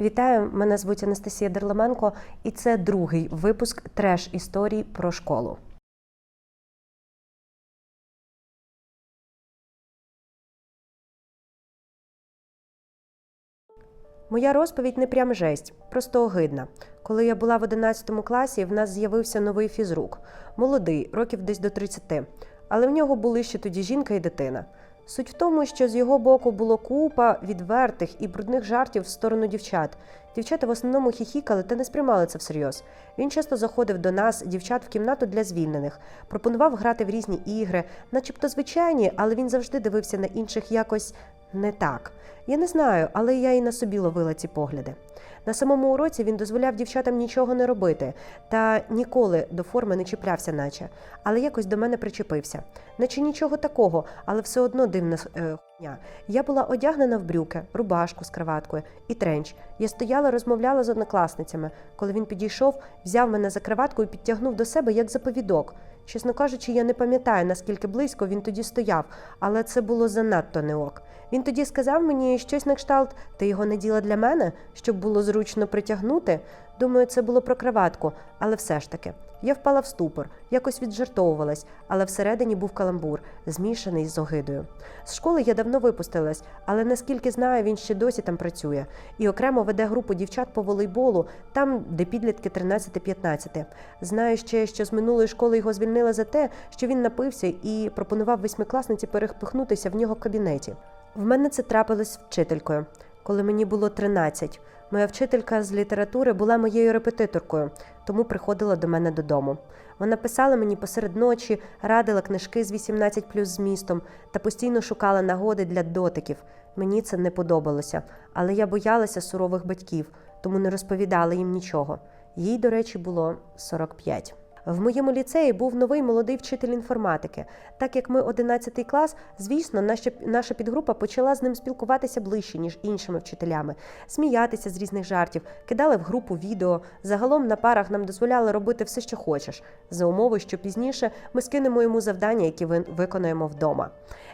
Вітаю, мене звуть Анастасія Дерламенко, і це другий випуск треш історій про школу. Моя розповідь не прям жесть, просто огидна. Коли я була в 11 класі, в нас з'явився новий фізрук, молодий, років десь до 30, але в нього були ще тоді жінка і дитина. Суть в тому, що з його боку було купа відвертих і брудних жартів в сторону дівчат. Дівчата в основному хіхікали та не сприймали це всерйоз. Він часто заходив до нас, дівчат, в кімнату для звільнених, пропонував грати в різні ігри, начебто звичайні, але він завжди дивився на інших якось не так. Я не знаю, але я і на собі ловила ці погляди. На самому уроці він дозволяв дівчатам нічого не робити та ніколи до форми не чіплявся, наче, але якось до мене причепився. Наче нічого такого, але все одно дивна хуйня. Я була одягнена в брюки, рубашку з краваткою і тренч. Я стояла, розмовляла з однокласницями. Коли він підійшов, взяв мене за краватку і підтягнув до себе як заповідок. Чесно кажучи, я не пам'ятаю, наскільки близько він тоді стояв, але це було занадто не ок. Він тоді сказав мені щось на кшталт, ти його не діла для мене, щоб було зручно притягнути. Думаю, це було про краватку, але все ж таки. Я впала в ступор, якось віджартовувалась, але всередині був каламбур, змішаний з огидою. З школи я давно випустилась, але наскільки знаю, він ще досі там працює. І окремо веде групу дівчат по волейболу, там, де підлітки 13-15. Знаю ще, що з минулої школи його звільнили за те, що він напився і пропонував восьмикласниці перепихнутися в нього в кабінеті. В мене це трапилось вчителькою, коли мені було 13. Моя вчителька з літератури була моєю репетиторкою, тому приходила до мене додому. Вона писала мені посеред ночі, радила книжки з 18 плюс змістом та постійно шукала нагоди для дотиків. Мені це не подобалося, але я боялася сурових батьків, тому не розповідала їм нічого. Їй, до речі, було 45. В моєму ліцеї був новий молодий вчитель інформатики. Так як ми 11 клас, звісно, наша, наша підгрупа почала з ним спілкуватися ближче, ніж іншими вчителями, сміятися з різних жартів, кидали в групу відео. Загалом на парах нам дозволяли робити все, що хочеш, за умови, що пізніше ми скинемо йому завдання, які ви виконаємо вдома.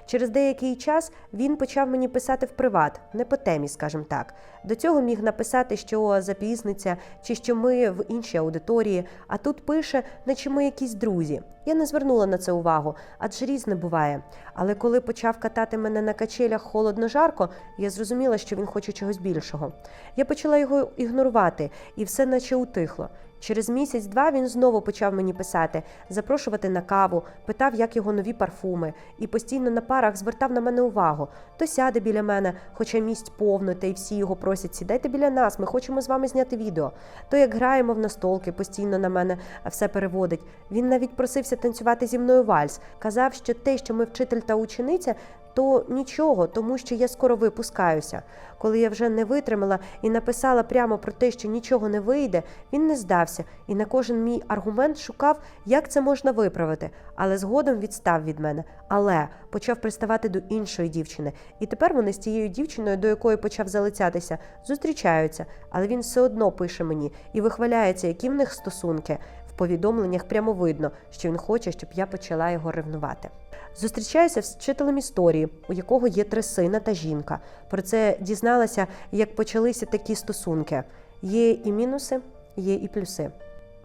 Через деякий час він почав мені писати в приват, не по темі, скажімо так. До цього міг написати, що запізниться, чи що ми в іншій аудиторії, а тут пише, наче ми якісь друзі. Я не звернула на це увагу, адже різне буває. Але коли почав катати мене на качелях холодно-жарко, я зрозуміла, що він хоче чогось більшого. Я почала його ігнорувати, і все наче утихло. Через місяць-два він знову почав мені писати, запрошувати на каву, питав, як його нові парфуми, і постійно на парах звертав на мене увагу. То сяде біля мене, хоча місць повно, та й всі його просять сідайте біля нас, ми хочемо з вами зняти відео. То як граємо в настолки, постійно на мене все переводить. Він навіть просився танцювати зі мною вальс, казав, що те, що ми вчитель та учениця. То нічого, тому що я скоро випускаюся. Коли я вже не витримала і написала прямо про те, що нічого не вийде, він не здався і на кожен мій аргумент шукав, як це можна виправити, але згодом відстав від мене. Але почав приставати до іншої дівчини. І тепер вони з тією дівчиною, до якої почав залицятися, зустрічаються, але він все одно пише мені і вихваляється, які в них стосунки. Повідомленнях прямо видно, що він хоче, щоб я почала його ревнувати. Зустрічаюся з вчителем історії, у якого є три сина та жінка. Про це дізналася, як почалися такі стосунки. Є і мінуси, є і плюси.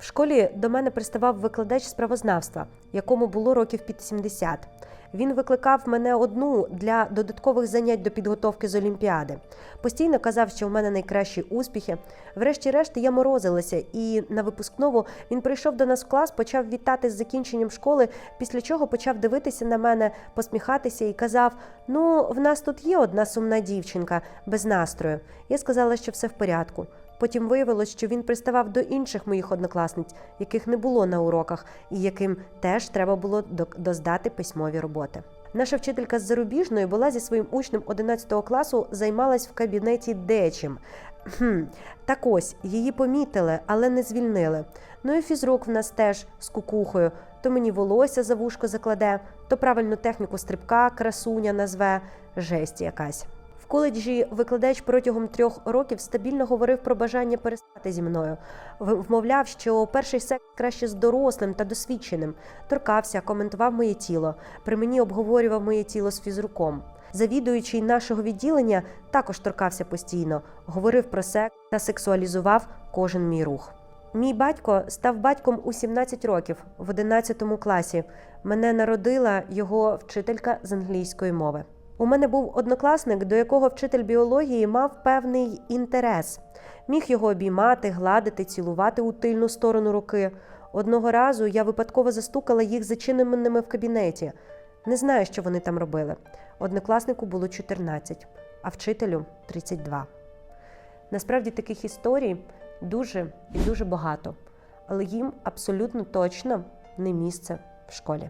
В школі до мене приставав викладач з правознавства, якому було років під 70. Він викликав мене одну для додаткових занять до підготовки з Олімпіади. Постійно казав, що в мене найкращі успіхи. Врешті-решт я морозилася, і на випускному він прийшов до нас в клас, почав вітати з закінченням школи, після чого почав дивитися на мене, посміхатися і казав: Ну, в нас тут є одна сумна дівчинка без настрою. Я сказала, що все в порядку. Потім виявилось, що він приставав до інших моїх однокласниць, яких не було на уроках, і яким теж треба було доздати письмові роботи. Наша вчителька з зарубіжної була зі своїм учнем 11 класу, займалась в кабінеті дечим. Хм, Так ось її помітили, але не звільнили. Ну і фізрук в нас теж з кукухою. То мені волосся за вушко закладе, то правильну техніку стрибка, красуня назве, жесть якась коледжі викладач протягом трьох років стабільно говорив про бажання перестати зі мною. Вмовляв, що перший секс краще з дорослим та досвідченим, торкався, коментував моє тіло. При мені обговорював моє тіло з фізруком. Завідуючий нашого відділення також торкався постійно, говорив про секс та сексуалізував кожен мій рух. Мій батько став батьком у 17 років в 11 класі. Мене народила його вчителька з англійської мови. У мене був однокласник, до якого вчитель біології мав певний інтерес. Міг його обіймати, гладити, цілувати у тильну сторону руки. Одного разу я випадково застукала їх зачиненими в кабінеті. Не знаю, що вони там робили. Однокласнику було 14, а вчителю 32. Насправді таких історій дуже і дуже багато, але їм абсолютно точно не місце в школі.